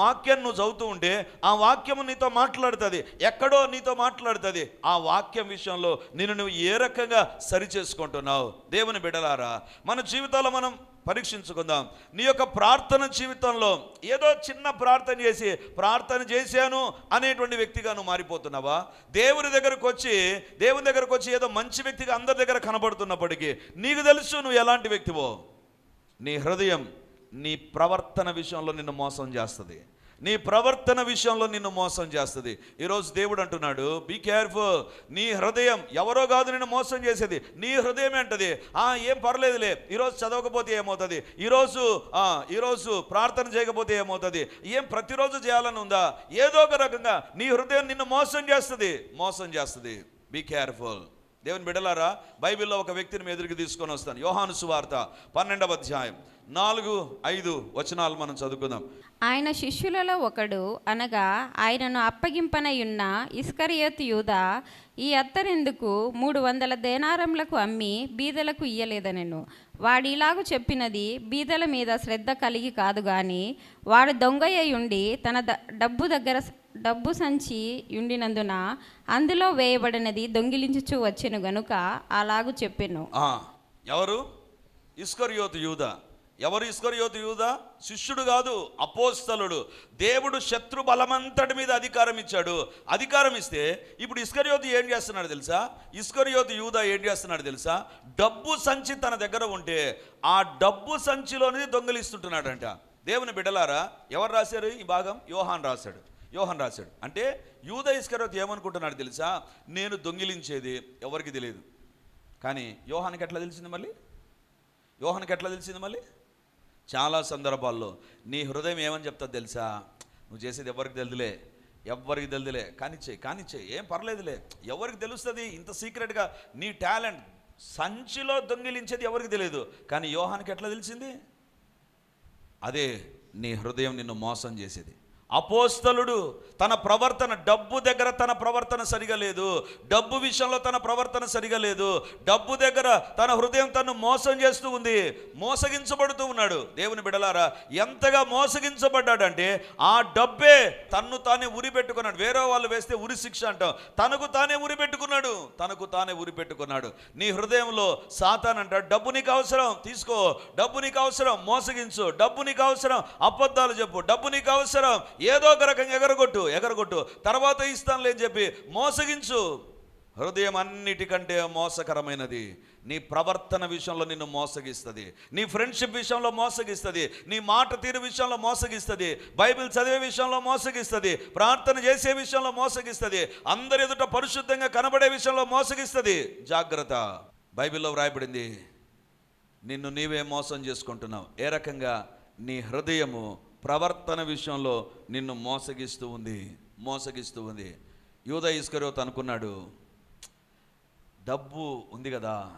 వాక్యం నువ్వు చదువుతూ ఉంటే ఆ వాక్యం నీతో మాట్లాడుతుంది. ఎక్కడో నీతో మాట్లాడుతుంది. ఆ వాక్యం విషయంలో నిన్ను నువ్వు ఏ రకంగా సరి చేసుకుంటున్నావు దేవుని బిడలారా మన జీవితాల్లో మనం పరీక్షించుకుందాం. నీ యొక్క ప్రార్థన జీవితంలో ఏదో చిన్న ప్రార్థన చేసి ప్రార్థన చేశాను అనేటువంటి వ్యక్తిగా నువ్వు మారిపోతున్నావా? దేవుని దగ్గరకు వచ్చి దేవుని దగ్గరకు వచ్చి ఏదో మంచి వ్యక్తిగా అందరి దగ్గర కనబడుతున్నప్పటికీ నీకు తెలుసు నువ్వు ఎలాంటి వ్యక్తివో? నీ హృదయం నీ ప్రవర్తన విషయంలో నిన్ను మోసం చేస్తుంది. నీ ప్రవర్తన విషయంలో నిన్ను మోసం చేస్తుంది. ఈరోజు దేవుడు అంటున్నాడు బీ కేర్ఫుల్ నీ హృదయం ఎవరో కాదు నిన్ను మోసం చేసేది. నీ హృదయం అంటది. ఆ ఏం పర్లేదులే. ఈరోజు చదవకపోతే ఏమవుతుంది? ఈరోజు ఆ, ఈరోజు ప్రార్థన చేయకపోతే ఏమవుతుంది? ఏం ప్రతిరోజు చేయాలని ఉందా? ఏదో ఒక రకంగా నీ హృదయం నిన్ను మోసం చేస్తుంది. మోసం చేస్తుంది. బీ కేర్ఫుల్ దేవుని బిడలారా బైబిల్లో ఒక వ్యక్తిని మీ ఎదురుకి తీసుకొని వస్తాను. యోహాను సువార్త పన్నెండవ అధ్యాయం. నాలుగు ఐదు వచనాలు మనం చదువుకుందాం. ఆయన శిష్యులలో ఒకడు అనగా ఆయనను అప్పగింపనయున్న ఇస్కరియోతు యూద ఈ అత్తరెందుకు మూడు వందల దేనారములకు అమ్మి బీదలకు ఇయ్యలేదనెను. వాడిలాగు చెప్పినది బీదల మీద శ్రద్ధ కలిగి కాదు గాని వాడు దొంగయ్య ఉండి తన డబ్బు దగ్గర డబ్బు సంచి ఉండినందున అందులో వేయబడినది దొంగిలించుచూ వచ్చెను గనుక అలాగు చెప్పెను. ఎవరు? ఇస్కరియోతు యూద. ఎవరు ఇస్కరియోతు యూద? శిష్యుడు కాదు అపోస్తలుడు. దేవుడు శత్రు బలమంతటి మీద అధికారం ఇచ్చాడు. అధికారం ఇస్తే ఇప్పుడు ఇస్కరియోతు ఏం చేస్తున్నాడు తెలుసా? ఇస్కరియోతు యూద ఏం చేస్తున్నాడు తెలుసా? డబ్బు సంచి తన దగ్గర ఉంటే ఆ డబ్బు సంచిలోనిది దొంగలిస్తుంటున్నాడంట. దేవుని బిడ్డలారా ఎవరు రాశారు ఈ భాగం? యోహాన్ రాశాడు. యోహాన్ రాశాడు. అంటే యూద ఇస్కరియోతు ఏమనుకుంటున్నాడు తెలుసా? నేను దొంగిలించేది ఎవరికి తెలియదు. కానీ యోహానికి ఎట్లా తెలిసింది మళ్ళీ? యోహానికి ఎట్లా తెలిసింది మళ్ళీ? చాలా సందర్భాల్లో నీ హృదయం ఏమని చెప్తా తెలుసా? నువ్వు చేసేది ఎవరికి తెలుదులే? ఎవరికి తెలుదులే? కానిచ్చే కానిచ్చే ఏం పర్లేదులే. ఎవరికి తెలుస్తుంది? ఇంత సీక్రెట్గా నీ టాలెంట్ సంచిలో దొంగిలించేది ఎవరికి తెలియదు కానీ యోహానికి ఎట్లా తెలిసింది? అదే నీ హృదయం నిన్ను మోసం చేసేది. అపోస్తలుడు తన ప్రవర్తన డబ్బు దగ్గర తన ప్రవర్తన సరిగా లేదు. డబ్బు విషయంలో తన ప్రవర్తన సరిగా లేదు. డబ్బు దగ్గర తన హృదయం తను మోసం చేస్తూ ఉంది. మోసగించబడుతూ ఉన్నాడు. దేవుని బిడలారా ఎంతగా మోసగించబడ్డాడంటే ఆ డబ్బే తన్ను తానే ఉరి పెట్టుకున్నాడు. వేరే వాళ్ళు వేస్తే ఉరి శిక్ష అంటాం. తనకు తానే ఉరి పెట్టుకున్నాడు. తనకు తానే ఉరి పెట్టుకున్నాడు. నీ హృదయంలో సాతాన్ అంటాడు. డబ్బు నీకు అవసరం తీసుకో. డబ్బు నీకు అవసరం మోసగించు. డబ్బు నీకు అవసరం అబద్ధాలు చెప్పు. డబ్బు నీకు అవసరం ఏదో ఒక రకంగా ఎగరగొట్టు ఎగరగొట్టు. తర్వాత ఇస్తానులే అని చెప్పి మోసగించు. హృదయం అన్నిటికంటే మోసకరమైనది. నీ ప్రవర్తన విషయంలో నిన్ను మోసగిస్తుంది. నీ ఫ్రెండ్షిప్ విషయంలో మోసగిస్తుంది. నీ మాట తీరు విషయంలో మోసగిస్తుంది. బైబిల్ చదివే విషయంలో మోసగిస్తుంది. ప్రార్థన చేసే విషయంలో మోసగిస్తుంది. అందరి ఎదుట పరిశుద్ధంగా కనబడే విషయంలో మోసగిస్తుంది. జాగ్రత్త. బైబిల్లో వ్రాయబడింది నిన్ను నీవే మోసం చేసుకుంటున్నావు. ఏ రకంగా? నీ హృదయము ప్రవర్తన విషయంలో నిన్ను మోసగిస్తూ ఉంది మోసగిస్తూ ఉంది. యూద ఇస్కరోత్ అనుకున్నాడు డబ్బు ఉంది కదా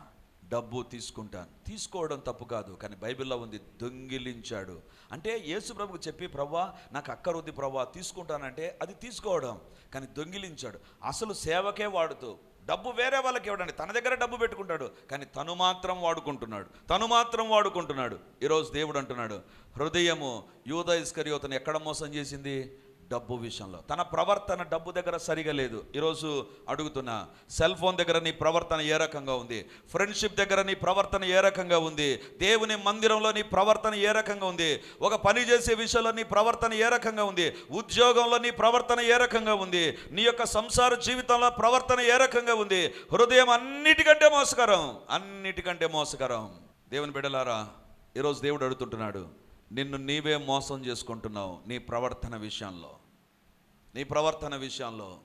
డబ్బు తీసుకుంటాను. తీసుకోవడం తప్పు కాదు కానీ బైబిల్లో ఉంది దొంగిలించాడు. అంటే యేసు ప్రభుకు చెప్పి ప్రవ్వా నాకు అక్కరుద్ది ప్రవ్వా తీసుకుంటానంటే అది తీసుకోవడం. కానీ దొంగిలించాడు. అసలు సేవకే వాడుతూ డబ్బు వేరే వాళ్ళకి ఇవ్వడండి తన దగ్గర డబ్బు పెట్టుకుంటాడు కానీ తను మాత్రం వాడుకుంటున్నాడు. తను మాత్రం వాడుకుంటున్నాడు. ఈరోజు దేవుడు అంటున్నాడు హృదయము యూద ఇస్కరియోతను ఎక్కడ మోసం చేసింది? డబ్బు విషయంలో. తన ప్రవర్తన డబ్బు దగ్గర సరిగా లేదు. ఈరోజు అడుగుతున్నా సెల్ ఫోన్ దగ్గర నీ ప్రవర్తన ఏ రకంగా ఉంది? ఫ్రెండ్షిప్ దగ్గర నీ ప్రవర్తన ఏ రకంగా ఉంది? దేవుని మందిరంలో నీ ప్రవర్తన ఏ రకంగా ఉంది? ఒక పని చేసే విషయంలో నీ ప్రవర్తన ఏ రకంగా ఉంది? ఉద్యోగంలో నీ ప్రవర్తన ఏ రకంగా ఉంది? నీ యొక్క సంసార జీవితంలో ప్రవర్తన ఏ రకంగా ఉంది? హృదయం అన్నిటికంటే మోసకరం. అన్నిటికంటే మోసకరం. దేవుని బిడలారా ఈరోజు దేవుడు అడుగుతుంటున్నాడు నిన్ను నీవే మోసం చేసుకుంటున్నావు నీ ప్రవర్తన విషయంలో. నీ ప్రవర్తన విషయంలో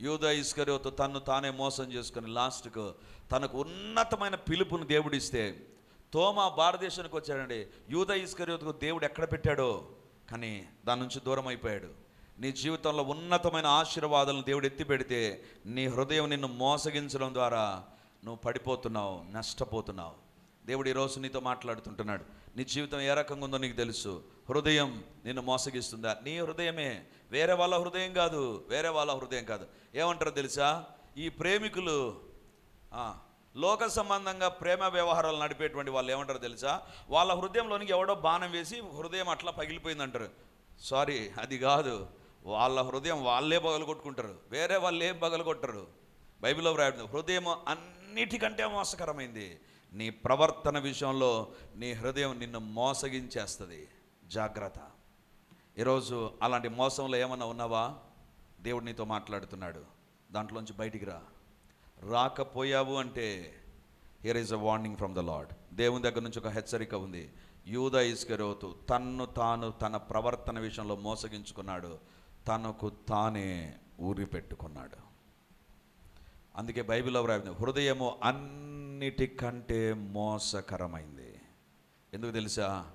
యూద ఇస్కరియోతు తన్ను తానే మోసం చేసుకుని లాస్ట్కు తనకు ఉన్నతమైన పిలుపును దేవుడిస్తే తోమా భారతదేశానికి వచ్చాడండి. యూద ఇస్కరియోతుకు దేవుడు ఎక్కడ పెట్టాడో? కానీ దాని నుంచి దూరం అయిపోయాడు. నీ జీవితంలో ఉన్నతమైన ఆశీర్వాదాలను దేవుడు ఎత్తి పెడితే నీ హృదయం నిన్ను మోసగించడం ద్వారా నువ్వు పడిపోతున్నావు నష్టపోతున్నావు. దేవుడు ఈరోజు నీతో మాట్లాడుతుంటున్నాడు. నీ జీవితం ఏ రకంగా ఉందో నీకు తెలుసు. హృదయం నిన్ను మోసగిస్తుందా. నీ హృదయమే వేరే వాళ్ళ హృదయం కాదు వేరే వాళ్ళ హృదయం కాదు. ఏమంటారో తెలుసా? ఈ ప్రేమికులు లోక సంబంధంగా ప్రేమ వ్యవహారాలు నడిపేటువంటి వాళ్ళు ఏమంటారో తెలుసా? వాళ్ళ హృదయంలోనికి ఎవడో బాణం వేసి హృదయం అట్లా పగిలిపోయిందంటారు. సారీ అది కాదు. వాళ్ళ హృదయం వాళ్ళే పగలగొట్టుకుంటారు. వేరే వాళ్ళు ఏం పగలగొట్టరు. బైబిల్లో వ్రాయడం హృదయం అన్నిటికంటే మోసకరమైంది. నీ ప్రవర్తన విషయంలో నీ హృదయం నిన్ను మోసగించేస్తుంది. జాగ్రత్త. ఈరోజు అలాంటి మోసంలో ఏమన్నా ఉన్నావా? దేవుడు నీతో మాట్లాడుతున్నాడు. దాంట్లోంచి బయటికి రా. రాకపోయావు అంటే here is a warning from the Lord దేవుని దగ్గర నుంచి ఒక హెచ్చరిక ఉంది. యూద ఇస్కరోతు తన్ను తాను తన ప్రవర్తన విషయంలో మోసగించుకున్నాడు. తనకు తానే ఊరి పెట్టుకున్నాడు అందుకే బైబిల్లో వ్రాయింది హృదయము అన్నిటికంటే మోసకరమైంది. ఎందుకు తెలుసా?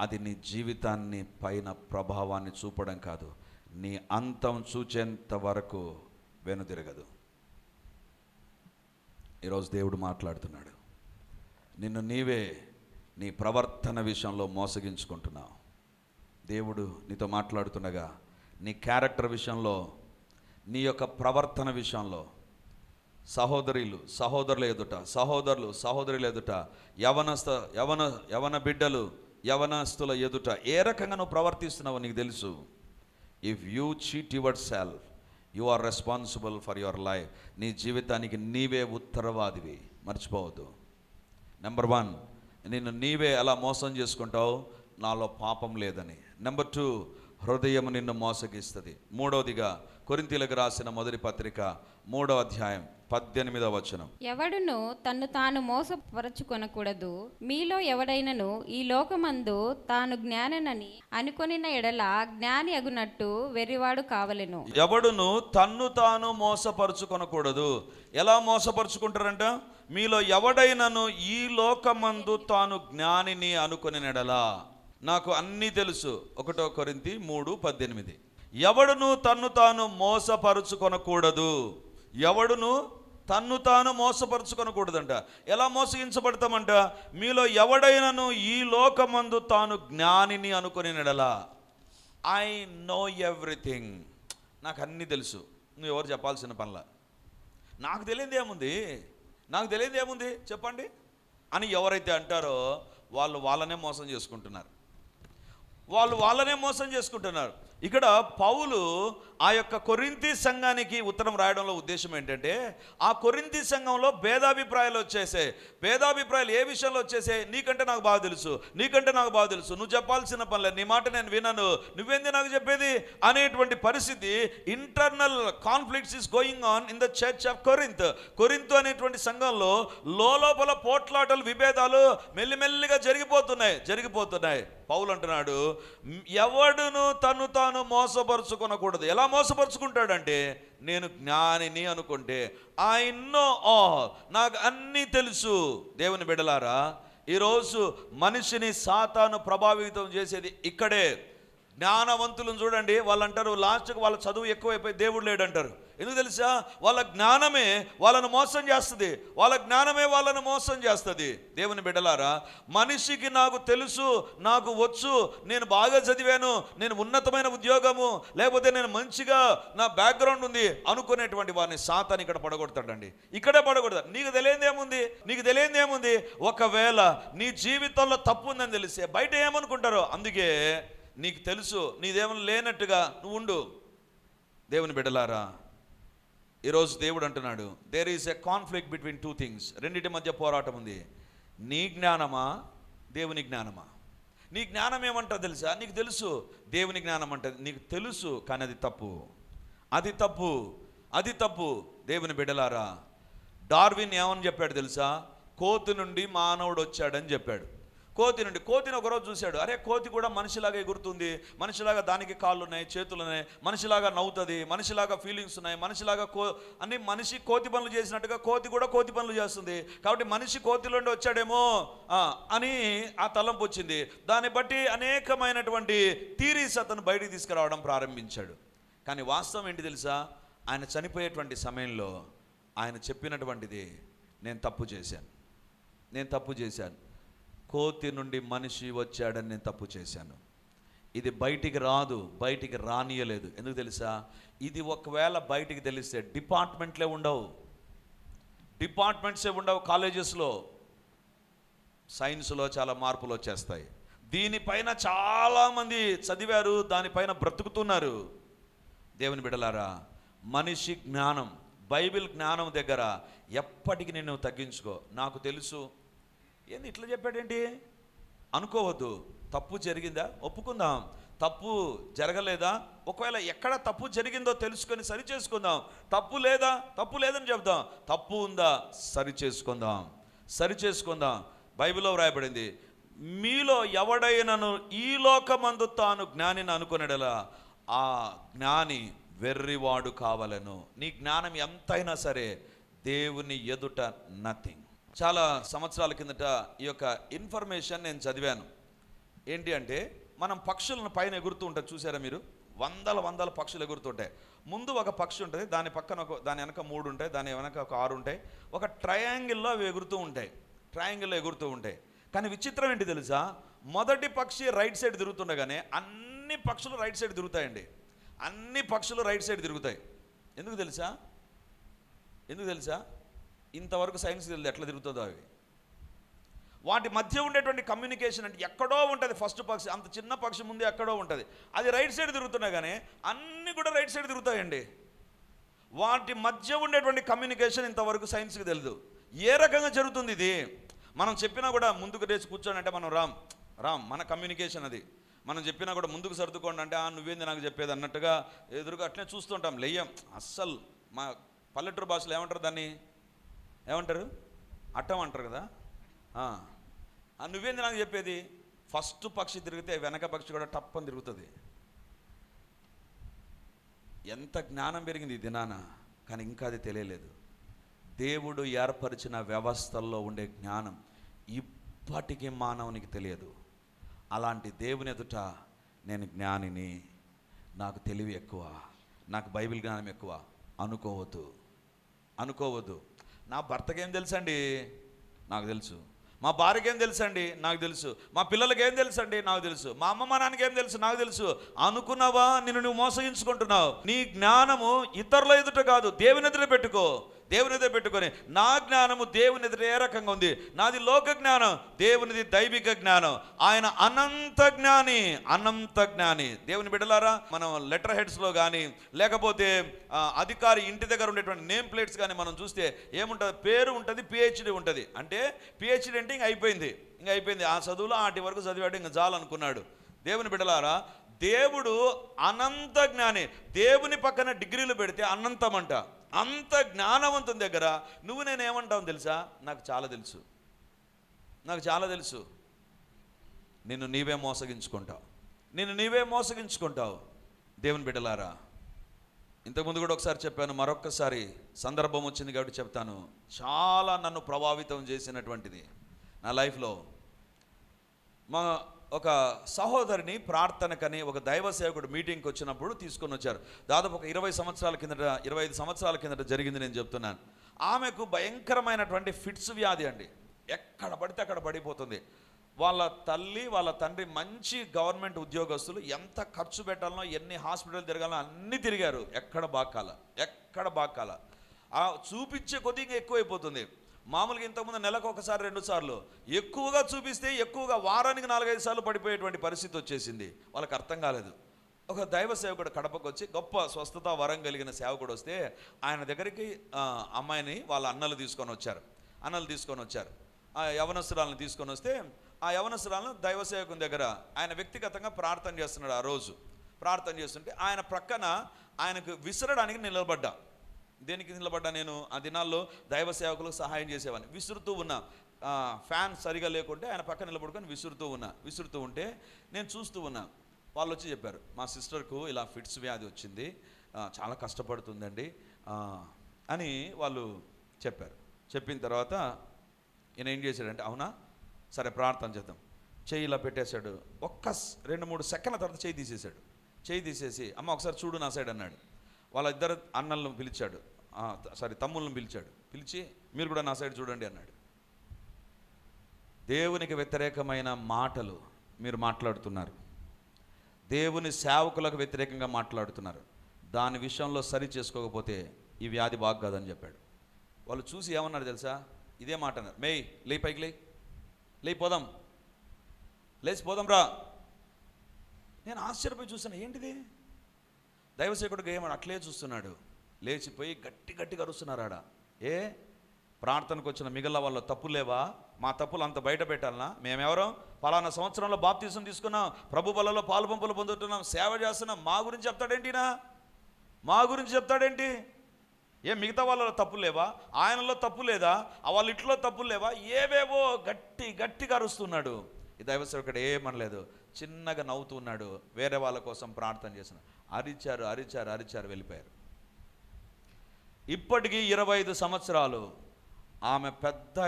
అది నీ జీవితాన్ని పైన ప్రభావాన్ని చూపడం కాదు నీ అంతం చూచేంత వరకు వెనుదిరగదు. ఈరోజు దేవుడు మాట్లాడుతున్నాడు నిన్ను నీవే నీ ప్రవర్తన విషయంలో మోసగించుకుంటున్నావు. దేవుడు నీతో మాట్లాడుతుండగా నీ క్యారెక్టర్ విషయంలో నీ యొక్క ప్రవర్తన విషయంలో సహోదరులు సహోదరుల ఎదుట సహోదరులు సహోదరుల ఎదుట యవనస్థ యవన యవన బిడ్డలు యవనస్తుల ఎదుట ఏ రకంగా నువ్వు ప్రవర్తిస్తున్నావో నీకు తెలుసు. If you cheat yourself you are responsible for your life నీ జీవితానికి నీవే ఉత్తరవాదివి. మర్చిపోవద్దు. నెంబర్ వన్ నిన్ను నీవే ఎలా మోసం చేసుకుంటావు? నాలో పాపం లేదని. నెంబర్ టూ హృదయం నిన్ను మోసగిస్తుంది. మూడవదిగా కొరింతీలకు రాసిన మొదటి పత్రిక మూడో అధ్యాయం పద్దెనిమిదవ వచనం. ఎవడును తన్ను తాను మోసపరచుకొనకూడదు. మీలో ఎవడైనను ఈ లోకమందు తాను జ్ఞాననని అనుకొనిన ఎడల జ్ఞాని అగునట్టు వెర్రివాడు కావలెను. ఎవడును తన్ను తాను మోసపరుచుకొనకూడదు. ఎలా మోసపరుచుకుంటారంట? మీలో ఎవడైనను ఈ లోకమందు తాను జ్ఞానిని అనుకుని నెడలా నాకు అన్నీ తెలుసు. ఒకటో కొరింతి మూడు పద్దెనిమిది. ఎవడును తన్ను తాను మోసపరుచుకొనకూడదు? ఎవడును తన్ను తాను మోసపరుచుకొనకూడదంట. ఎలా మోసగించబడతామంట? మీలో ఎవడైనను ఈ లోకమందు తాను జ్ఞానిని అనుకుని నెడలా. ఐ నో ఎవ్రీథింగ్ నాకు అన్నీ తెలుసు. నువ్వు ఎవరు చెప్పాల్సిన పనిలా? నాకు తెలియదు ఏముంది? నాకు తెలియదు ఏముంది? చెప్పండి. అని ఎవరైతే అంటారో వాళ్ళు వాళ్ళనే మోసం చేసుకుంటున్నారు. వాళ్ళు వాళ్ళనే మోసం చేసుకుంటున్నారు. ఇక్కడ పౌలు ఆ యొక్క కొరింతి సంఘానికి ఉత్తరం రాయడంలో ఉద్దేశం ఏంటంటే ఆ కొరింతి సంఘంలో భేదాభిప్రాయాలు వచ్చేసే భేదాభిప్రాయాలు ఏ విషయంలో వచ్చేసే నీకంటే నాకు బాగా తెలుసు నీకంటే నాకు బాగా తెలుసు నువ్వు చెప్పాల్సిన పనులే నీ మాట నేను వినను నువ్వేంది నాకు చెప్పేది అనేటువంటి పరిస్థితి internal conflicts is going on in the church of Corinth Corinth అనేటువంటి సంఘంలో లోపల పోట్లాటలు విభేదాలు మెల్లిమెల్లిగా జరిగిపోతున్నాయి జరిగిపోతున్నాయి. పౌలు అంటున్నాడు ఎవడును తను తాను మోసపరుచుకొనకూడదు. ఎలా మోసపరుచుకుంటాడంటే నేను జ్ఞానిని అనుకుంటే ఐ నో ఆల్ నాకు అన్నీ తెలుసు. దేవుని బిడలారా ఈరోజు మనిషిని సాతాను ప్రభావితం చేసేది ఇక్కడే. జ్ఞానవంతులను చూడండి వాళ్ళు అంటారు లాస్ట్కి వాళ్ళ చదువు ఎక్కువైపోయి దేవుడు లేడంటారు. ఎందుకు తెలుసా? వాళ్ళ జ్ఞానమే వాళ్ళను మోసం చేస్తుంది. వాళ్ళ జ్ఞానమే వాళ్ళను మోసం చేస్తుంది. దేవుని బిడ్డలారా మనిషికి నాకు తెలుసు నాకు వచ్చు నేను బాగా చదివాను నేను ఉన్నతమైన ఉద్యోగము లేకపోతే నేను మంచిగా నా బ్యాక్గ్రౌండ్ ఉంది అనుకునేటువంటి వారిని సాతాన్ని ఇక్కడ పడగొడతాడండి. ఇక్కడే పడగొడతాడు. నీకు తెలియదు ఏముంది నీకు తెలియదు ఏముంది ఒకవేళ నీ జీవితంలో తప్పు ఉందని తెలిస్తే బయట ఏమనుకుంటారో? అందుకే నీకు తెలుసు నీదేమని లేనట్టుగా నువ్వు ఉండు. దేవుని బిడ్డలారా ఈరోజు దేవుడు అంటున్నాడు there is a conflict between two things రెండింటి మధ్య పోరాటం ఉంది. నీ జ్ఞానమా దేవుని జ్ఞానమా? నీ జ్ఞానం ఏమంటా తెలుసా? నీకు తెలుసు దేవుని జ్ఞానం అంటే నీకు తెలుసు కానీ అది తప్పు. అది తప్పు అది తప్పు దేవుని బిడ్డలారా. డార్విన్ ఏమని చెప్పాడు తెలుసా? కోతి నుండి మానవుడు వచ్చాడని చెప్పాడు. కోతి నుండి కోతిని ఒకరోజు చూశాడు. అరే కోతి కూడా మనిషిలాగా ఎగురుతుంది. మనిషిలాగా దానికి కాళ్ళు ఉన్నాయి చేతులు ఉన్నాయి మనిషిలాగా నవ్వుతుంది. మనిషిలాగా ఫీలింగ్స్ ఉన్నాయి. మనిషిలాగా కో అన్ని మనిషి కోతి పనులు చేసినట్టుగా కోతి కూడా కోతి పనులు చేస్తుంది. కాబట్టి మనిషి కోతిలోండి వచ్చాడేమో అని ఆ తలంపు వచ్చింది. దాన్ని బట్టి అనేకమైనటువంటి థీరీస్ అతను బయటికి తీసుకురావడం ప్రారంభించాడు. కానీ వాస్తవం ఏంటి తెలుసా? ఆయన చనిపోయేటువంటి సమయంలో ఆయన చెప్పినటువంటిది నేను తప్పు చేశాను. నేను తప్పు చేశాను. కోతి నుండి మనిషి వచ్చాడని నేను తప్పు చేశాను. ఇది బయటికి రాదు బయటికి రానియలేదు. ఎందుకు తెలుసా? ఇది ఒకవేళ బయటికి తెలిస్తే డిపార్ట్మెంట్లే ఉండవు. డిపార్ట్మెంట్సే ఉండవు కాలేజెస్లో. సైన్స్లో చాలా మార్పులు వచ్చేస్తాయి. దీనిపైన చాలామంది చదివారు దానిపైన బ్రతుకుతున్నారు. దేవుని బిడలారా మనిషి జ్ఞానం బైబిల్ జ్ఞానం దగ్గర ఎప్పటికీ నేను తగ్గించుకో. నాకు తెలుసు ఏంది ఇట్లా చెప్పాడేంటి? అనుకోవద్దు. తప్పు జరిగిందా? ఒప్పుకుందాం. తప్పు జరగలేదా? ఒకవేళ ఎక్కడ తప్పు జరిగిందో తెలుసుకొని సరి చేసుకుందాం. తప్పు లేదా? తప్పు లేదని చెప్దాం తప్పు ఉందా? సరి చేసుకుందాం. సరి చేసుకుందాం. బైబిల్లో వ్రాయబడింది మీలో ఎవడైనను ఈ లోకమందు తాను జ్ఞానిని అనుకునేడలా? ఆ జ్ఞాని వెర్రివాడు కావలను. నీ జ్ఞానం ఎంతైనా సరే దేవుని ఎదుట నథింగ్ చాలా సంవత్సరాల కిందట ఈ యొక్క ఇన్ఫర్మేషన్ నేను చదివాను. ఏంటి అంటే మనం పక్షులను పైన ఎగురుతూ ఉంటుంది చూసారా మీరు? వందల వందల పక్షులు ఎగురుతుంటాయి ముందు ఒక పక్షి ఉంటుంది దాని పక్కన ఒక దాని వెనక మూడు ఉంటాయి దాని వెనక ఒక ఆరు ఉంటాయి. ఒక ట్రయాంగిల్లో అవి ఎగురుతూ ఉంటాయి ట్రయాంగిల్లో ఎగురుతూ ఉంటాయి. కానీ విచిత్రం ఏంటి తెలుసా? మొదటి పక్షి రైట్ సైడ్ తిరుగుతుండగానే అన్ని పక్షులు రైట్ సైడ్ తిరుగుతాయండి. అన్ని పక్షులు రైట్ సైడ్ తిరుగుతాయి. ఎందుకు తెలుసా? ఎందుకు తెలుసా? ఇంతవరకు సైన్స్ తెలియదు ఎట్లా తిరుగుతుందో అవి. వాటి మధ్య ఉండేటువంటి కమ్యూనికేషన్ అంటే ఎక్కడో ఉంటుంది ఫస్ట్ పక్షి అంత చిన్న పక్షి ముందు ఎక్కడో ఉంటుంది. అది రైట్ సైడ్ తిరుగుతున్నా కానీ అన్నీ కూడా రైట్ సైడ్ తిరుగుతాయండి. వాటి మధ్య ఉండేటువంటి కమ్యూనికేషన్ ఇంతవరకు సైన్స్కి తెలియదు ఏ రకంగా జరుగుతుంది ఇది? మనం చెప్పినా కూడా ముందుకు లేచి కూర్చోండి అంటే మనం రామ్ రామ్ మన కమ్యూనికేషన్ అది. మనం చెప్పినా కూడా ముందుకు సర్దుకోండి అంటే "ఆ, నువ్వేంది నాకు చెప్పేది? అన్నట్టుగా ఎదురుగా అట్లే చూస్తుంటాం లెయ్యం అస్సలు మా పల్లెటూరు భాషలో ఏమంటారు దాన్ని? ఏమంటారు? అట్టం అంటారు కదా? నువ్వేంది నాకు చెప్పేది? ఫస్ట్ పక్షి తిరిగితే వెనక పక్షి కూడా టప్పని తిరుగుతుంది. ఎంత జ్ఞానం పెరిగింది ఈ దినాన కానీ ఇంకా అది తెలియలేదు. దేవుడు ఏర్పరిచిన వ్యవస్థల్లో ఉండే జ్ఞానం ఇప్పటికీ మానవునికి తెలియదు. అలాంటి దేవుని ఎదుట నేను జ్ఞానిని. నాకు తెలివి ఎక్కువ. నాకు బైబిల్ జ్ఞానం ఎక్కువ. అనుకోవద్దు. అనుకోవద్దు. నా భర్తకి ఏం తెలుసండి? నాకు తెలుసు. మా భార్యకి ఏం తెలుసండి? నాకు తెలుసు. మా పిల్లలకి ఏం తెలుసండి? నాకు తెలుసు. మా అమ్మ మా నాన్నకి ఏం తెలుసు? నాకు తెలుసు. అనుకున్నావా? నిన్ను నువ్వు మోసగించుకుంటున్నావు. నీ జ్ఞానము ఇతరుల ఎదుట కాదు. దేవుని ఎదుట పెట్టుకో. దేవుని ఎదురు పెట్టుకొని నా జ్ఞానము దేవుని ఎదురు ఏ రకంగా ఉంది? నాది లోక జ్ఞానం దేవునిది దైవిక జ్ఞానం. ఆయన అనంత జ్ఞాని అనంత జ్ఞాని. దేవుని బిడ్డలారా మనం లెటర్ హెడ్స్లో కానీ లేకపోతే అధికారి ఇంటి దగ్గర ఉండేటువంటి నేమ్ ప్లేట్స్ కానీ మనం చూస్తే ఏముంటుంది? పేరు ఉంటుంది పిహెచ్డి ఉంటుంది. అంటే పిహెచ్డి అంటే ఇంక అయిపోయింది. ఇంక అయిపోయింది. ఆ చదువులో ఆటి వరకు చదివాడు ఇంకా చాలనుకున్నాడు దేవుని బిడ్డలారా దేవుడు అనంత జ్ఞాని. దేవుని పక్కన డిగ్రీలు పెడితే అనంతం అంట. అంత జ్ఞానవంతుని దగ్గర నువ్వు నేను ఏమంటావు తెలుసా? నాకు చాలా తెలుసు. నాకు చాలా తెలుసు. నిన్ను నీవే మోసగించుకుంటావు. నిన్ను నీవే మోసగించుకుంటావు. దేవుని బిడ్డలారా ఇంతకుముందు కూడా ఒకసారి చెప్పాను మరొక్కసారి సందర్భం వచ్చింది కాబట్టి చెప్తాను. చాలా నన్ను ప్రభావితం చేసినటువంటిది నా లైఫ్లో. మా ఒక సహోదరిని ప్రార్థనకని ఒక దైవ సేవకుడు మీటింగ్కి వచ్చినప్పుడు తీసుకొని వచ్చారు. దాదాపు ఒక ఇరవై సంవత్సరాల కిందట ఇరవై ఐదు సంవత్సరాల కిందట జరిగింది నేను చెప్తున్నాను. ఆమెకు భయంకరమైనటువంటి ఫిట్స్ వ్యాధి అండి. ఎక్కడ పడితే అక్కడ పడిపోతుంది. వాళ్ళ తల్లి వాళ్ళ తండ్రి మంచి గవర్నమెంట్ ఉద్యోగస్తులు ఎంత ఖర్చు పెట్టాలనో ఎన్ని హాస్పిటల్ తిరగాలో అన్నీ తిరిగారు. ఎక్కడ బాకాల ఎక్కడ బాకాల చూపించే కొద్దిగా ఎక్కువైపోతుంది. మామూలుగా ఇంతకుముందు నెలకు ఒకసారి రెండు సార్లు. ఎక్కువగా చూపిస్తే ఎక్కువగా వారానికి నాలుగైదు సార్లు పడిపోయేటువంటి పరిస్థితి వచ్చేసింది. వాళ్ళకి అర్థం కాలేదు. ఒక దైవ సేవకుడు కడపకు వచ్చి గొప్ప స్వస్థత వరం కలిగిన సేవకుడు వస్తే ఆయన దగ్గరికి అమ్మాయిని వాళ్ళ అన్నలు తీసుకొని వచ్చారు. అన్నలు తీసుకొని వచ్చారు. ఆ యవనస్తురాలను తీసుకొని వస్తే ఆ యవనస్తురాలను దైవ సేవకుని దగ్గర ఆయన వ్యక్తిగతంగా ప్రార్థన చేస్తున్నాడు ఆ రోజు. ప్రార్థన చేస్తుంటే ఆయన ప్రక్కన ఆయనకు విసరడానికి నిలబడ్డా. దేనికి నిలబడ్డా నేను? ఆ దినాల్లో దైవ సేవకులకు సహాయం చేసేవాడిని. విసురుతూ ఉన్నా. ఫ్యాన్ సరిగా లేకుంటే ఆయన పక్కన నిలబడుకొని విసురుతూ ఉన్నా. విసురుతూ ఉంటే నేను చూస్తూ ఉన్నా. వాళ్ళు వచ్చి చెప్పారు మా సిస్టర్కు ఇలా ఫిట్స్ వ్యాధి వచ్చింది. చాలా కష్టపడుతుందండి. అని వాళ్ళు చెప్పారు. చెప్పిన తర్వాత ఈయన ఏం చేశాడంటే అవునా? సరే ప్రార్థన చేద్దాం. చేయి ఇలా పెట్టేశాడు. ఒక్క రెండు మూడు సెకండ్ల తర్వాత చేయి తీసేశాడు. చేయి తీసేసి అమ్మ ఒకసారి చూడు నా సైడ్ అన్నాడు. వాళ్ళ ఇద్దరు అన్నలను పిలిచాడు. సారీ తమ్ముళ్ళని పిలిచాడు. పిలిచి మీరు కూడా నా సైడ్ చూడండి అన్నాడు. దేవునికి వ్యతిరేకమైన మాటలు మీరు మాట్లాడుతున్నారు. దేవుని సేవకులకు వ్యతిరేకంగా మాట్లాడుతున్నారు. దాని విషయంలో సరి చేసుకోకపోతే ఈ వ్యాధి బాగు కాదని చెప్పాడు. వాళ్ళు చూసి ఏమన్నారు తెలుసా? ఇదే మాట అన్నారు. మేయ్ లే పైకి లే లే పోదాం. రా. నేను ఆశ్చర్యపోయి చూసాను ఏంటిది? దైవసేకుడికి ఏమని అట్లే చూస్తున్నాడు. లేచిపోయి గట్టి గట్టిగా అరుస్తున్నారు ఆడ. ఏ? ప్రార్థనకు వచ్చిన మిగిలిన వాళ్ళ తప్పు లేవా? మా తప్పులు అంత బయట పెట్టాలనా? మేమెవరం? పలానా సంవత్సరంలో బాప్తీసం తీసుకున్నాం. ప్రభు బలలో పాలు పంపులు పొందుతున్నాం. సేవ చేస్తున్నాం. మా గురించి చెప్తాడేంటినా? మా గురించి చెప్తాడేంటి? ఏ మిగతా వాళ్ళలో తప్పు లేవా? ఆయనలో తప్పు లేదా? వాళ్ళ ఇంట్లో తప్పు లేవా? ఏవేవో గట్టి గట్టిగా అరుస్తున్నాడు. ఈ దైవసేవకుడు ఏమనలేదు. చిన్నగా నవ్వుతున్నాడు వేరే వాళ్ళ కోసం ప్రార్థన చేసిన. అరిచారు అరిచారు అరిచారు వెళ్ళిపోయారు. ఇప్పటికీ ఇరవై ఐదు సంవత్సరాలు ఆమె పెద్ద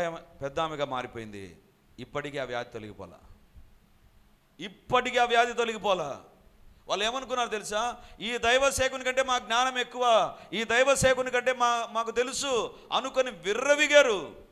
పెద్ద ఆమెగా మారిపోయింది. ఇప్పటికీ ఆ వ్యాధి తొలగిపోలా. ఇప్పటికీ ఆ వ్యాధి తొలగిపోలా. వాళ్ళు ఏమనుకున్నారు తెలుసా? ఈ దైవ సేకుని కంటే మా జ్ఞానం ఎక్కువ. ఈ దైవ సేకుని కంటే మా మాకు తెలుసు. అనుకొని విర్రవిగారు.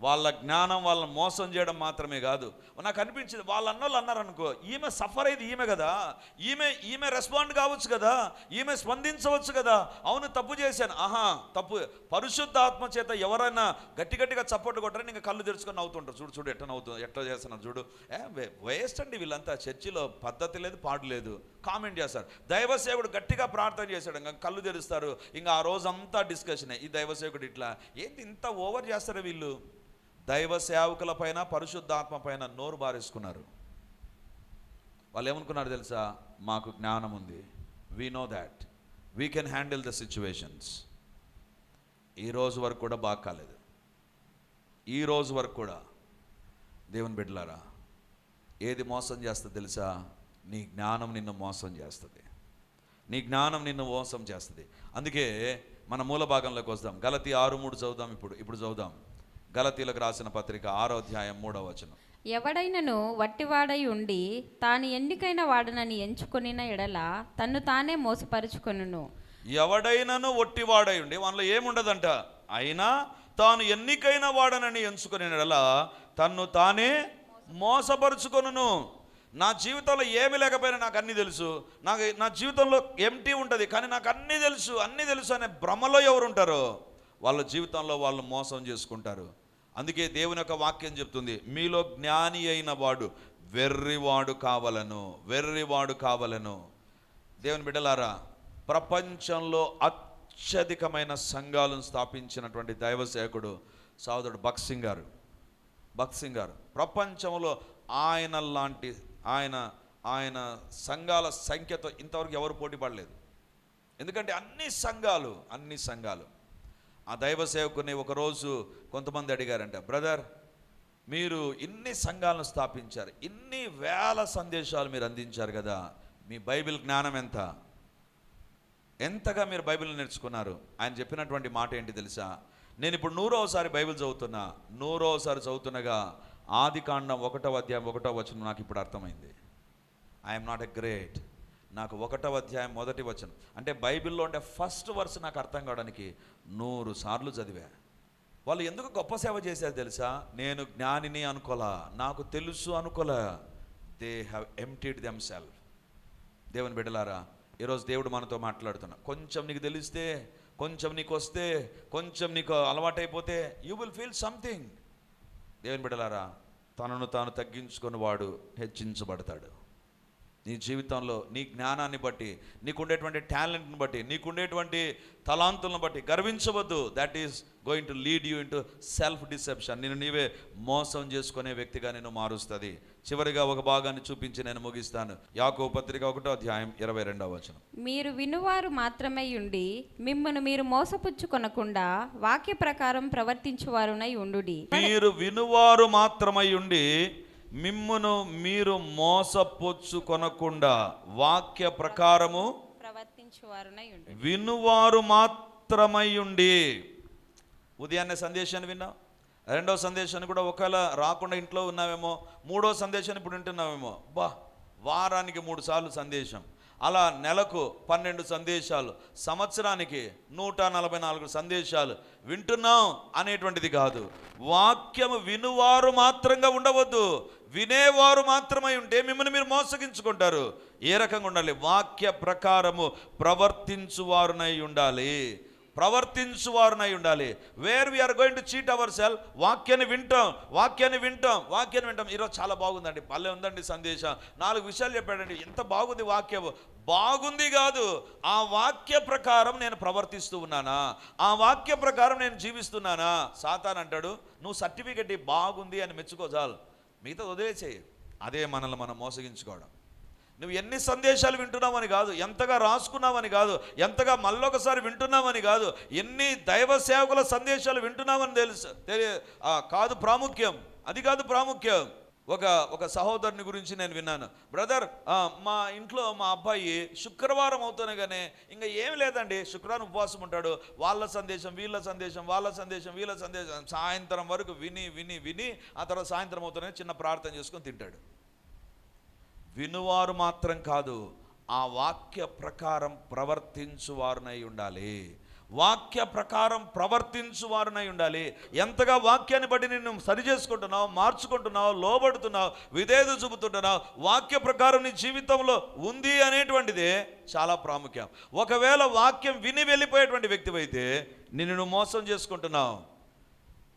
వాళ్ళ జ్ఞానం వాళ్ళని మోసం చేయడం మాత్రమే కాదు. నాకు అనిపించింది వాళ్ళ అన్నోళ్ళు అన్నారు అనుకో ఈమె సఫర్ అయింది ఈమె కదా. ఈమె ఈమె రెస్పాండ్ కావచ్చు కదా. ఈమె స్పందించవచ్చు కదా. అవును తప్పు చేశాను. ఆహా తప్పు. పరిశుద్ధ ఆత్మ చేత ఎవరైనా గట్టి గట్టిగా చప్పట్లు కొట్టారని ఇంకా కళ్ళు తెరుచుకొని నవ్వుతుంటారు. చూడు చూడు ఎట్లా నవ్వుతుంది ఎట్లా చేస్తున్నారు చూడు. ఏ వేస్ట్ అండి వీళ్ళంతా. చర్చిలో పద్ధతి లేదు పాడు లేదు. కామెంట్ చేస్తారు. దైవసేవుడు గట్టిగా ప్రార్థన చేశాడు. ఇంకా కళ్ళు తెరుస్తారు. ఇంకా ఆ రోజంతా డిస్కషన్ ఈ దైవసేవకుడు ఇట్లా. ఏంటి ఇంత ఓవర్ చేస్తారు వీళ్ళు? దైవ సేవకుల పైన పరిశుద్ధాత్మ పైన నోరు బారేసుకున్నారు. వాళ్ళు ఏమనుకున్నారు తెలుసా? మాకు జ్ఞానం ఉంది. We know that we can handle the situations ఈ రోజు వరకు కూడా బాగా కాలేదు. ఈ రోజు వరకు కూడా. దేవుని బిడ్డలారా ఏది మోసం చేస్తుంది తెలుసా? నీ జ్ఞానం నిన్ను మోసం చేస్తుంది. నీ జ్ఞానం నిన్ను మోసం చేస్తుంది. అందుకే మన మూల భాగంలోకి వస్తాం గలతి ఆరు మూడు చదువుదాం ఇప్పుడు. ఇప్పుడు చదువుదాం. గలతీలకు రాసిన పత్రిక ఆరో అధ్యాయం మూడో వచనం. ఎవడైనను వట్టివాడై ఉండి తాను ఎన్నికైన వాడనని ఎంచుకొనిన ఎడల తన్ను తానే మోసపరుచుకొనును. ఎవడైనను ఒట్టివాడై ఉండి వాళ్ళలో ఏముండదంట? అయినా తాను ఎన్నికైన వాడనని ఎంచుకునేలా తన్ను తానే మోసపరుచుకొనును. నా జీవితంలో ఏమి లేకపోయినా నాకు అన్నీ తెలుసు. నాకు నా జీవితంలో ఎంటీ ఉంటుంది కానీ నాకు అన్నీ తెలుసు అన్నీ తెలుసు అనే భ్రమలో ఎవరు ఉంటారో వాళ్ళ జీవితంలో వాళ్ళు మోసం చేసుకుంటారు. అందుకే దేవుని యొక్క వాక్యం చెప్తుంది మీలో జ్ఞాని అయిన వాడు వెర్రివాడు కావలను వెర్రివాడు కావలను. దేవుని బిడ్డలారా ప్రపంచంలో అత్యధికమైన సంఘాలను స్థాపించినటువంటి దైవ సేవకుడు సోదరుడు భక్సింగ్ గారు. భక్సింగ్ గారు ప్రపంచంలో ఆయన లాంటి ఆయన ఆయన సంఘాల సంఖ్యతో ఇంతవరకు ఎవరు పోటీ పడలేదు. ఎందుకంటే అన్ని సంఘాలు అన్ని సంఘాలు ఆ దైవ సేవకుని ఒకరోజు కొంతమంది అడిగారంట బ్రదర్ మీరు ఇన్ని సంఘాలను స్థాపించారు ఇన్ని వేల సందేశాలు మీరు అందించారు కదా మీ బైబిల్ జ్ఞానం ఎంత? ఎంతగా మీరు బైబిల్ నేర్చుకున్నారు? ఆయన చెప్పినటువంటి మాట ఏంటి తెలుసా? నేను ఇప్పుడు నూరోసారి బైబిల్ చదువుతున్నా నూరోసారి చదువుతుండగా ఆది కాండం ఒకటో అధ్యాయం ఒకటో వచనం నాకు ఇప్పుడు అర్థమైంది. ఐఎమ్ నాట్ ఎ గ్రేట్ నాకు ఒకటో అధ్యాయం మొదటి వచనం. అంటే బైబిల్లో ఉండే ఫస్ట్ వర్స్ నాకు అర్థం కావడానికి నూరు సార్లు చదివా. వాళ్ళు ఎందుకు గొప్ప సేవ చేశారు తెలుసా? నేను జ్ఞానిని అనుకోలా. నాకు తెలుసు అనుకోలా. They have emptied them self దేవుని బిడ్డలారా ఈరోజు దేవుడు మనతో మాట్లాడుతున్నా. కొంచెం నీకు తెలిస్తే కొంచెం నీకు వస్తే కొంచెం నీకు అలవాటైపోతే యూ విల్ ఫీల్ సంథింగ్ దేవుని బిడ్డలారా తనను తాను తగ్గించుకొని వాడు హెచ్చించబడతాడు. నీ జీవితంలో నీ జ్ఞానాన్ని బట్టి నీకుండేటువంటి టాలెంట్ని బట్టి నీకుండేటువంటి తలాంతులను బట్టి గర్వించవద్దు. That is going to lead you into self deception నేను నీవే మోసం చేసుకునే వ్యక్తిగా నేను మారుస్తుంది. చివరిగా ఒక భాగాన్ని చూపించి నేను ముగిస్తాను. యాకో పత్రిక ఒకటో అధ్యాయం ఇరవై రెండవ వచనం. మీరు వినువారు మాత్రమే ఉండి మిమ్మను మీరు మోసపుచ్చుకొనకుండా వాక్య ప్రకారం ప్రవర్తించువారునై ఉండుడి. మీరు వినువారు మాత్రమై ఉండి మిమ్మును మీరు మోసపుచ్చుకొనకుండా వాక్య ప్రకారము వినువారు మాత్రమై ఉండి. ఉదయాన్నే సందేశాన్ని విన్నాం రెండో సందేశాన్ని కూడా ఒకవేళ రాకుండా ఇంట్లో ఉన్నావేమో మూడో సందేశాన్ని ఇప్పుడు వింటున్నావేమో బా వారానికి మూడు సార్లు సందేశం. అలా నెలకు పన్నెండు సందేశాలు సంవత్సరానికి నూట నలభై నాలుగు సందేశాలు వింటున్నాం అనేటువంటిది కాదు. వాక్యము వినువారు మాత్రంగా ఉండవద్దు. వినేవారు మాత్రమై ఉంటే మిమ్మల్ని మీరు మోసగించుకుంటారు. ఏ రకంగా ఉండాలి? వాక్య ప్రకారము ప్రవర్తించువారునై ఉండాలి. ప్రవర్తించువారునై ఉండాలి. Where we are going to cheat our self వాక్యాన్ని వింటాం. వాక్యాన్ని వింటాం. వాక్యాన్ని వింటాం. ఈరోజు చాలా బాగుందండి. పల్లె ఉందండి సందేశం. నాలుగు విషయాలు చెప్పాడండి. ఎంత బాగుంది వాక్యం బాగుంది కాదు. ఆ వాక్య ప్రకారం నేను ప్రవర్తిస్తూ ఉన్నానా? ఆ వాక్య ప్రకారం నేను జీవిస్తున్నానా? సాతాన్ అంటాడు నువ్వు సర్టిఫికెట్ బాగుంది అని మెచ్చుకో చాలు. మిగతా వదిలేసేయి అదే మనల్ని మనం మోసగించుకోవడం. నువ్వు ఎన్ని సందేశాలు వింటున్నావని కాదు ఎంతగా రాసుకున్నావని కాదు ఎంతగా మళ్ళొకసారి వింటున్నావని కాదు ఎన్ని దైవ సేవకుల సందేశాలు వింటున్నావని తెలుసు తెలియ కాదు ప్రాముఖ్యం. అది కాదు ప్రాముఖ్యం. ఒక ఒక సహోదరుని గురించి నేను విన్నాను. బ్రదర్ మా ఇంట్లో మా అబ్బాయి శుక్రవారం అవుతానగానే ఇంకా ఏం లేదండి. శుక్రవారం ఉపవాసం ఉంటాడు. వాళ్ళ సందేశం వీళ్ళ సందేశం వాళ్ళ సందేశం వీళ్ళ సందేశం. సాయంత్రం వరకు విని విని విని ఆ తర్వాత సాయంత్రం అవుతానే చిన్న ప్రార్థన చేసుకొని తింటాడు. వినువారు మాత్రం కాదు ఆ వాక్య ప్రకారం ప్రవర్తించువారునై ఉండాలి. వాక్య ప్రకారం ప్రవర్తించువారునై ఉండాలి. ఎంతగా వాక్యాన్ని బట్టి నిన్ను సరి చేసుకుంటున్నావు మార్చుకుంటున్నావు లోబడుతున్నావు విధేయత చూపుతుంటున్నావు వాక్య ప్రకారం నీ జీవితంలో ఉంది అనేటువంటిదే చాలా ప్రాముఖ్యం. ఒకవేళ వాక్యం విని వెళ్ళిపోయేటువంటి వ్యక్తివైతే నిన్ను మోసం చేసుకుంటున్నావు.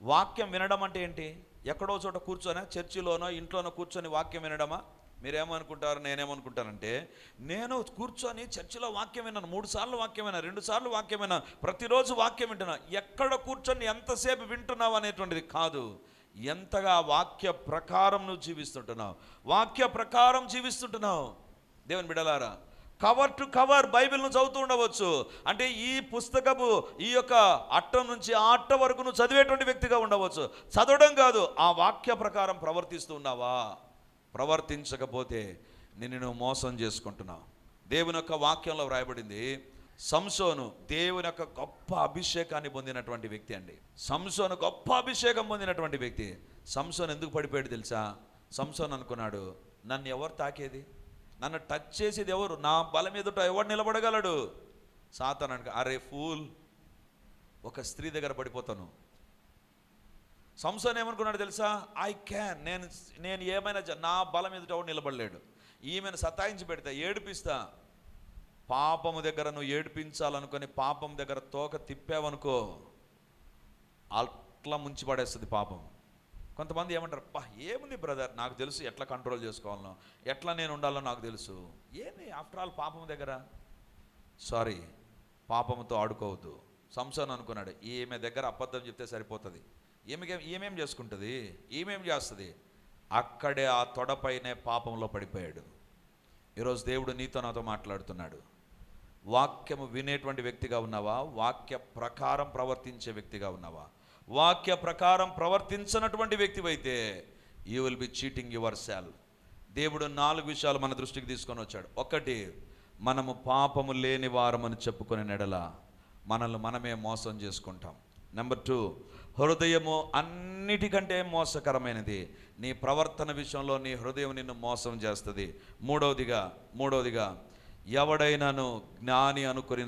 వాక్యం వినడం అంటే ఏంటి? ఎక్కడో చోట కూర్చొని చర్చిలోనో ఇంట్లోనో కూర్చొని వాక్యం వినడమా? మీరేమనుకుంటారు నేనేమనుకుంటానంటే నేను కూర్చొని చర్చిలో వాక్యం విన్నాను మూడు సార్లు వాక్యం విన్నా రెండు సార్లు వాక్యం విన్నా ప్రతిరోజు వాక్యం వింటున్నా ఎక్కడ కూర్చొని ఎంతసేపు వింటున్నావు అనేటువంటిది కాదు. ఎంతగా వాక్య ప్రకారం నువ్వు జీవిస్తుంటున్నావు వాక్య ప్రకారం జీవిస్తుంటున్నావు. దేవుని బిడలారా కవర్ టు కవర్ బైబిల్ను చదువుతూ ఉండవచ్చు. అంటే ఈ పుస్తకము ఈ యొక్క అట్ట నుంచి ఆ అట్ట వరకు నువ్వు చదివేటువంటి వ్యక్తిగా ఉండవచ్చు. చదవడం కాదు ఆ వాక్య ప్రకారం ప్రవర్తిస్తూ ఉన్నావా? ప్రవర్తించకపోతే నిన్ను నువ్వు మోసం చేసుకుంటున్నావు. దేవుని యొక్క వాక్యంలో వ్రాయబడింది సంసోను దేవుని యొక్క గొప్ప అభిషేకాన్ని పొందినటువంటి వ్యక్తి అండి. సంసోను గొప్ప అభిషేకం పొందినటువంటి వ్యక్తి. సంసోన్ ఎందుకు పడిపోయాడు తెలుసా? సంసోన్ అనుకున్నాడు నన్ను ఎవరు తాకేది? నన్ను టచ్ చేసేది ఎవరు? నా బలం ఎదుట ఎవరు నిలబడగలడు? సాతాను అనుక అరే ఫూల్ ఒక స్త్రీ దగ్గర పడిపోతాను. సంసోన్ ఏమనుకున్నాడు తెలుసా? ఐ క్యాన్ నేను నేను ఏమైనా నా బలం ఎదుట నిలబడలేడు. ఈమెను సతాయించి పెడతా ఏడిపిస్తా. పాపము దగ్గర నువ్వు ఏడిపించాలనుకొని పాపం దగ్గర తోక తిప్పావనుకో అట్లా ముంచి పడేస్తుంది పాపం. కొంతమంది ఏమంటారు పా ఏముంది బ్రదర్? నాకు తెలుసు ఎట్లా కంట్రోల్ చేసుకోవాలనో ఎట్లా నేను ఉండాలో నాకు తెలుసు. ఏంది? ఆఫ్టర్ ఆల్ పాపం దగ్గర? సారీ పాపంతో ఆడుకోవద్దు. సంసోన్ అనుకున్నాడు ఈమె దగ్గర అబద్ధం చెప్తే సరిపోతుంది. ఈమెకే ఈమెం చేసుకుంటుంది? ఈమెం చేస్తుంది? అక్కడే ఆ తొడపైనే పాపంలో పడిపోయాడు. ఈరోజు దేవుడు నీతో నాతో మాట్లాడుతున్నాడు. వాక్యము వినేటువంటి వ్యక్తిగా ఉన్నావా? వాక్య ప్రకారం ప్రవర్తించే వ్యక్తిగా ఉన్నావా? వాక్య ప్రకారం ప్రవర్తించినటువంటి వ్యక్తివైతే you will be cheating your self దేవుడు నాలుగు విషయాలు మన దృష్టికి తీసుకొని వచ్చాడు. ఒకటి మనము పాపము లేని వారమని చెప్పుకునే నెడల మనల్ని మనమే మోసం చేసుకుంటాం. నెంబర్ టూ హృదయము అన్నిటికంటే మోసకరమైనది. నీ ప్రవర్తన విషయంలో నీ హృదయం నిన్ను మోసం చేస్తుంది. మూడవదిగా మూడవదిగా ఎవడైనాను జ్ఞాని అనుకుని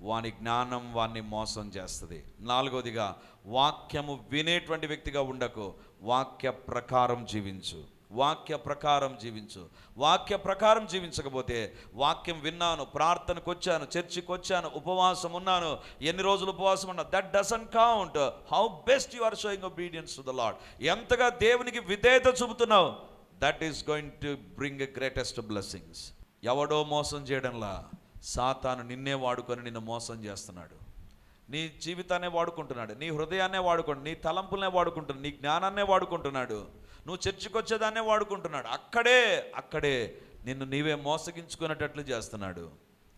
వాని జ్ఞానం వాన్ని మోసం చేస్తుంది. నాలుగవదిగా వాక్యము వినేటువంటి వ్యక్తిగా ఉండకు. వాక్య ప్రకారం జీవించు. వాక్య ప్రకారం జీవించు. వాక్య ప్రకారం జీవించకపోతే వాక్యం విన్నాను ప్రార్థనకు వచ్చాను చర్చికి వచ్చాను ఉపవాసం ఉన్నాను ఎన్ని రోజులు ఉపవాసం ఉన్నా that doesn't count how best you are showing obedience to the Lord ఎంతగా దేవునికి విధేయత చూపుతున్నావు that is going to bring a greatest blessings ఎవడో మోసం చేయడంలా సాతాను నిన్నే వాడుకొని నిన్ను మోసం చేస్తున్నాడు. నీ జీవితాన్నే వాడుకుంటున్నాడు నీ హృదయాన్నే వాడుకుంటు నీ తలంపులనే వాడుకుంటున్నాడు నీ జ్ఞానాన్నే వాడుకుంటున్నాడు. నువ్వు చర్చికి వచ్చేదాన్నే వాడుకుంటున్నాడు. అక్కడే అక్కడే నిన్ను నీవే మోసగించుకునేటట్లు చేస్తున్నాడు.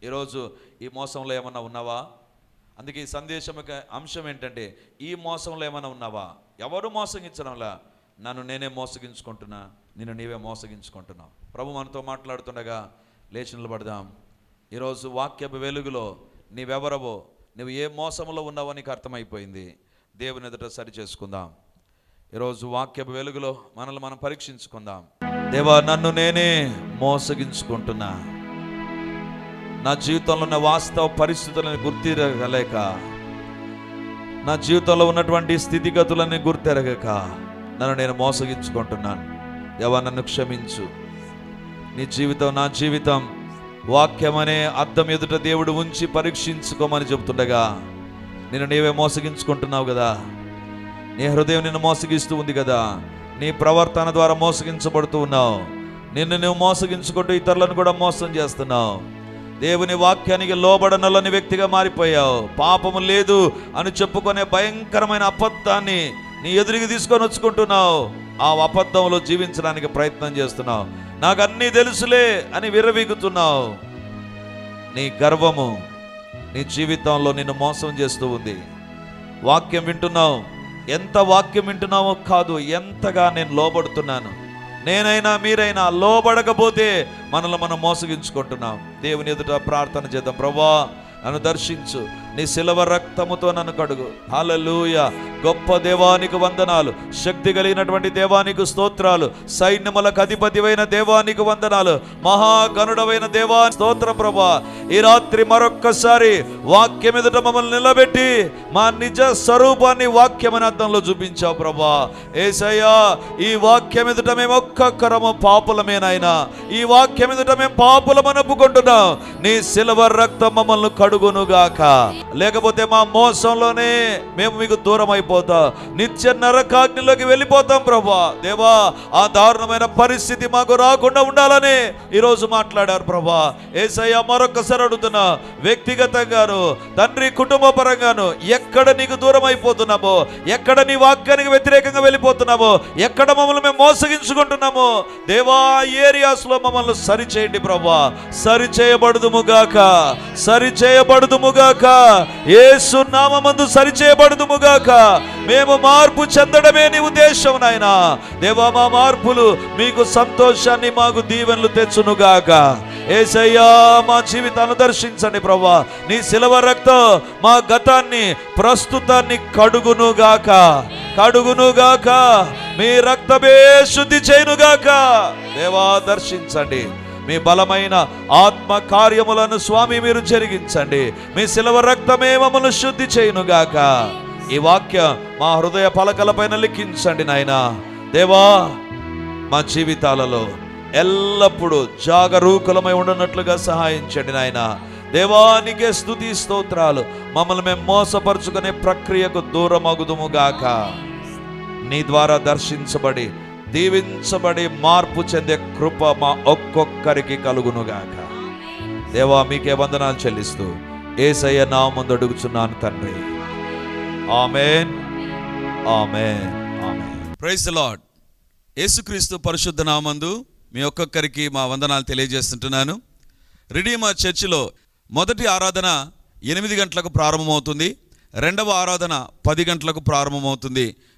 ఈరోజు ఈ మోసంలో ఏమన్నా ఉన్నావా? అందుకే ఈ సందేశం యొక్క అంశం ఏంటంటే ఈ మోసంలో ఏమైనా ఉన్నావా? ఎవరు మోసగించడంలా? నన్ను నేనే మోసగించుకుంటున్నా నిన్ను నీవే మోసగించుకుంటున్నావు. ప్రభు మనతో మాట్లాడుతుండగా లేచి నిలబడదాం. ఈరోజు వాక్యపు వెలుగులో నీవెవరవో నువ్వు ఏ మోసంలో ఉన్నావో నీకు అర్థమైపోయింది. దేవుని ఎదుట సరి చేసుకుందాం. ఈరోజు వాక్య వెలుగులో మనల్ని మనం పరీక్షించుకుందాం. దేవా నన్ను నేనే మోసగించుకుంటున్నా. నా జీవితంలో ఉన్న వాస్తవ పరిస్థితులను గుర్తిరగలేక నా జీవితంలో ఉన్నటువంటి స్థితిగతులని గుర్తెరగక నన్ను నేను మోసగించుకుంటున్నాను. దేవా నన్ను క్షమించు. నీ జీవితం నా జీవితం వాక్యమనే అర్థం ఎదుట దేవుడు ఉంచి పరీక్షించుకోమని చెబుతుండగా నేను నీవే మోసగించుకుంటున్నావు కదా. నీ హృదయం నిన్ను మోసగిస్తూ ఉంది కదా. నీ ప్రవర్తన ద్వారా మోసగించబడుతూ ఉన్నావు. నిన్ను నువ్వు మోసగించుకుంటూ ఇతరులను కూడా మోసం చేస్తున్నావు. దేవుని వాక్యానికి లోబడనలని వ్యక్తిగా మారిపోయావు. పాపము లేదు అని చెప్పుకునే భయంకరమైన అబద్ధాన్ని నీ ఎదురికి తీసుకొని వచ్చుకుంటున్నావు. ఆ అబద్ధంలో జీవించడానికి ప్రయత్నం చేస్తున్నావు. నాకు అన్నీ తెలుసులే అని విర్రవీగుతున్నావు. నీ గర్వము నీ జీవితంలో నిన్ను మోసం చేస్తూ ఉంది. వాక్యం వింటున్నావు. ఎంత వాక్యం వింటున్నావో కాదు ఎంతగా నేను లోబడుతున్నాను. నేనైనా మీరైనా లోబడకపోతే మనల్ని మనం మోసగించుకుంటున్నాం. దేవుని ఎదుట ప్రార్థన చేద్దాం. ప్రభా నన్ను దర్శించు. నీ శిలవ రక్తముతో నన్ను కడుగు. హల్లెలూయ. గొప్ప దేవానికి వందనాలు. శక్తి కలిగినటువంటి దేవానికి స్తోత్రాలు. సైన్యములకు అధిపతివైన దేవానికి వందనాలు. మహాగనుడమైన దేవా స్తోత్ర ప్రభా. ఈ రాత్రి మరొక్కసారి వాక్యం ఎదుట మమ్మల్ని నిలబెట్టి మా నిజ స్వరూపాన్ని వాక్యమని అర్థంలో చూపించావు ప్రభా. ఏసయ్యా ఈ వాక్యం ఎదుట మేము ఒక్కొక్కరము పాపులమేనాయనా ఈ వాక్యం ఎదుట మేము పాపులమని ఒప్పుకుంటున్నాం నీ సిల్వర్ రక్తం మమ్మల్ని కడుగునుగాక. లేకపోతే మా మోసంలోనే మేము మీకు దూరం అయిపోతాం నిత్య నరకాగ్నిలోకి వెళ్ళిపోతాం ప్రభా. దేవా ఆ దారుణమైన పరిస్థితి మాకు రాకుండా ఉండాలని ఈరోజు మాట్లాడారు ప్రభా. ఏసయ్య మరొకసారి అడుగుతున్నా వ్యక్తిగతంగాను తండ్రి కుటుంబ పరంగాను ఎక్కడ నీకు దూరం అయిపోతున్నామో ఎక్కడ నీ వాక్యానికి వ్యతిరేకంగా వెళ్ళిపోతున్నామో ఎక్కడ మమ్మల్ని మేము మోసగించుకుంటున్నామో దేవా ఏరియాస్లో మమ్మల్ని సరి చేయండి ప్రభా. సరి చేయబడుదుముగాక సరి చేయబడుదుముగాక ఏసు నామందు సరిచేయబడుదుముగాక. మేము మార్పు చెందడమే నీ ఉద్దేశం నాయన. దేవా మా మార్పులు మీకు సంతోషాన్ని మాకు దీవెనలు తెచ్చునుగాక. ఏసయ్యా మా జీవితాన్ని దర్శించండి ప్రభా నీ శిలవ రక్తం మా గతాన్ని ప్రస్తుతాన్ని కడుగునుగాక. కడుగునుగాక. మీ రక్తమే శుద్ధి చేయునుగాక. దేవా దర్శించండి. మీ బలమైన ఆత్మ కార్యములను స్వామి మీరు జరిగించండి. మీ శిలవ రక్తమే మమ్మల్ని శుద్ధి చేయునుగాక. ఈ వాక్యం మా హృదయ పలకలపైన లిఖించండి నాయనా. దేవా మా జీవితాలలో ఎల్లప్పుడూ జాగరూకులమై ఉండనట్లుగా సహాయించండి నాయన. దేవానికే స్తుతి స్తోత్రాలు. మమ్మల్ని మేము మోసపరుచుకునే ప్రక్రియకు దూరమగుదుముగాక. నీ ద్వారా దర్శించబడి దీవించబడి మార్పు చెందే కృప మా ఒక్కొక్కరికి కలుగునుగాక. దేవా మీకే వందనాలు చెల్లిస్తూ ఏసయ్య నా ముందు అడుగుచున్నాను తండ్రి. Amen. Amen. Amen. Praise Lord యేసుక్రీస్తు పరిశుద్ధ నామందు మీ ఒక్కొక్కరికి మా వందనాలు తెలియజేస్తుంటున్నాను. రిడీమర్ చర్చిలో మొదటి ఆరాధన ఎనిమిది గంటలకు ప్రారంభమవుతుంది. రెండవ ఆరాధన పది గంటలకు ప్రారంభమవుతుంది.